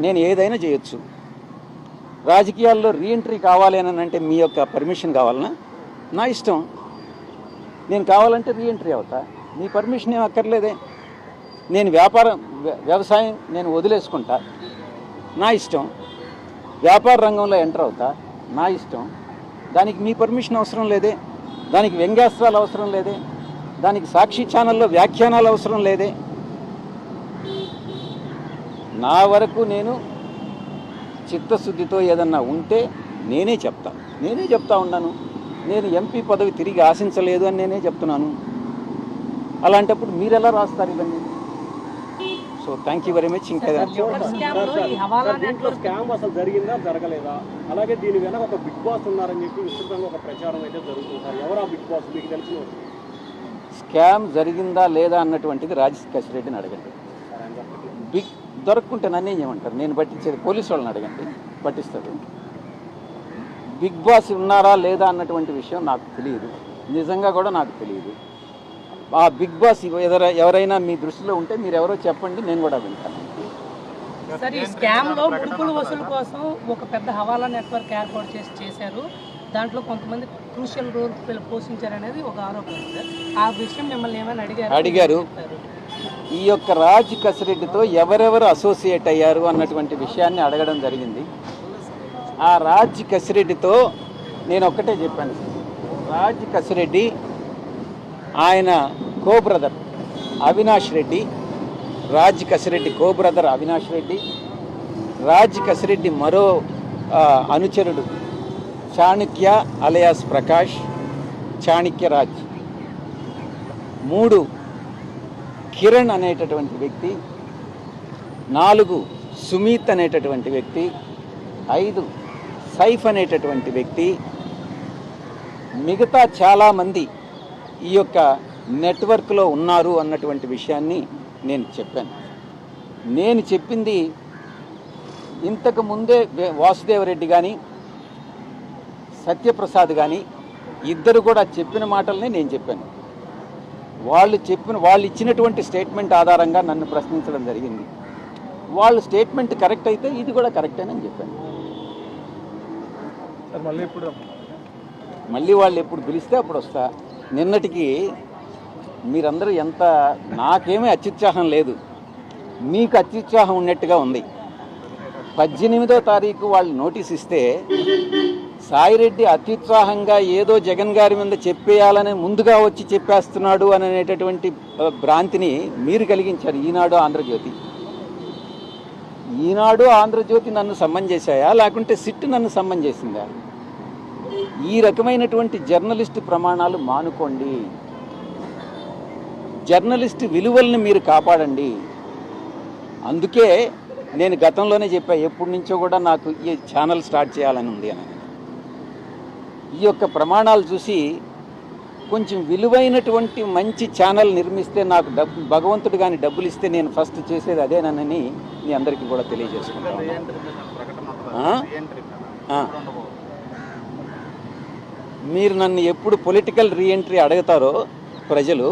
నేను ఏదైనా చేయొచ్చు. రాజకీయాల్లో రీఎంట్రీ కావాలి అని అంటే మీ యొక్క పర్మిషన్ కావాలనా? నా ఇష్టం. నేను కావాలంటే రీఎంట్రీ అవుతా. మీ పర్మిషన్ ఏం అక్కర్లేదే. నేను వ్యాపారం వ్యవసాయం నేను వదిలేసుకుంటా. నా ఇష్టం. వ్యాపార రంగంలో ఎంటర్ అవుతా. నా ఇష్టం. దానికి మీ పర్మిషన్ అవసరం లేదే. దానికి వ్యంగ్యాస్త్రాలు అవసరం లేదే. దానికి సాక్షి ఛానల్లో వ్యాఖ్యానాలు అవసరం లేదే. నా వరకు నేను చిత్తశుద్ధితో ఏదన్నా ఉంటే నేనే చెప్తా. నేనే చెప్తా ఉన్నాను. నేను ఎంపీ పదవి తిరిగి ఆశించలేదు అని నేనే చెప్తున్నాను. అలాంటప్పుడు మీరు ఎలా రాస్తారు ఇవన్నీ? So thank you very much ఇంకా స్కామ్ అసలు జరిగిందా జరగలేదా? అలాగే దీని వెనక ఒక బిగ్ బాస్ ఉన్నారని చెప్పి విస్తృతంగా ఒక ప్రచారం అయితే జరుగుతుంది సార్. ఎవరు ఆ బిగ్ బాస్? మీకు తెలిసిన? స్కామ్ జరిగిందా లేదా అన్నటువంటిది రాజశేఖర్ రెడ్డిని అడగండి. బిగ్ దొరకకుంటే నన్ను ఏం చేయమంటారు నేను పట్టించేది పోలీసు వాళ్ళని అడగండి పట్టిస్తారు. బిగ్ బాస్ ఉన్నారా లేదా అన్నటువంటి విషయం నాకు తెలియదు. నిజంగా కూడా నాకు తెలియదు. ఆ బిగ్ బాస్ ఎవర- ఎవరైనా మీ దృష్టిలో ఉంటే మీరు ఎవరో చెప్పండి నేను కూడా వింటాను. సార్ ఈ స్కామ్లో ముడుపుల వసూలు కోసం ఒక పెద్ద హవాలా నెట్వర్క్ ఏర్పాటు చేసి చేశారు. దాంట్లో కొంతమంది క్రూషియల్ రోల్ పోషించారనేది ఒక ఆరోపణ సార్ ఆ విషయం మిమ్మల్ని ఏమైనా అడిగారు? అడిగారు. ఈ యొక్క రాజ్ కసిరెడ్డితో ఎవరెవరు అసోసియేట్ అయ్యారు అన్నటువంటి విషయాన్ని అడగడం జరిగింది. ఆ రాజ్ కసిరెడ్డితో నేను ఒక్కటే చెప్పాను. రాజ్ కసిరెడ్డి ఆయన co brother Avinash Reddy Raj Kasireddy co brother Avinash Reddy Raj Kasireddy మరో అనుచరుడు చాణక్య అలయాస్ ప్రకాష్ చాణక్య రాజ్. మూడు కిరణ్ అనేటటువంటి వ్యక్తి నాలుగు సుమీత్ అనేటటువంటి వ్యక్తి ఐదు సైఫ్ అనేటటువంటి వ్యక్తి మిగతా చాలామంది ఈ యొక్క నెట్వర్క్లో ఉన్నారు అన్నటువంటి విషయాన్ని నేను చెప్పాను. నేను చెప్పింది ఇంతకు ముందే వాసుదేవరెడ్డి కానీ సత్యప్రసాద్ కానీ ఇద్దరు కూడా చెప్పిన మాటలనే నేను చెప్పాను. వాళ్ళు చెప్పిన వాళ్ళు ఇచ్చినటువంటి స్టేట్మెంట్ ఆధారంగా నన్ను ప్రశ్నించడం జరిగింది. వాళ్ళ స్టేట్మెంట్ కరెక్ట్ అయితే ఇది కూడా కరెక్టేనని చెప్పాను. మళ్ళీ వాళ్ళు ఎప్పుడు పిలిస్తే అప్పుడు వస్తా. నిన్నటికి మీరందరూ ఎంత నాకేమీ అత్యుత్సాహం లేదు. మీకు అత్యుత్సాహం ఉన్నట్టుగా ఉంది. పద్దెనిమిదో తారీఖు వాళ్ళు నోటీస్ ఇస్తే సాయిరెడ్డి అత్యుత్సాహంగా ఏదో జగన్ గారి మీద చెప్పేయాలని ముందుగా వచ్చి చెప్పేస్తున్నాడు అని అనేటటువంటి భ్రాంతిని మీరు కలిగించారు ఈనాడు ఆంధ్రజ్యోతి. ఈనాడు ఆంధ్రజ్యోతి నన్ను సమ్మన్ చేశాయా? లేకుంటే సిట్ నన్ను సమ్మన్ చేసిందా? ఈ రకమైనటువంటి జర్నలిస్ట్ ప్రమాణాలు మానుకోండి. జర్నలిస్ట్ విలువల్ని మీరు కాపాడండి. అందుకే నేను గతంలోనే చెప్పా ఎప్పటి నుంచో కూడా నాకు ఈ ఛానల్ స్టార్ట్ చేయాలని ఉంది అని. ఈ యొక్క ప్రమాణాలు చూసి కొంచెం విలువైనటువంటి మంచి ఛానల్ నిర్మిస్తే నాకు డబ్బు భగవంతుడు కానీ డబ్బులు ఇస్తే నేను ఫస్ట్ చేసేది అదేనని మీ అందరికీ కూడా తెలియజేసుకుంటాను. మీరు నన్ను ఎప్పుడు పొలిటికల్ రీఎంట్రీ అడుగుతారో ప్రజలు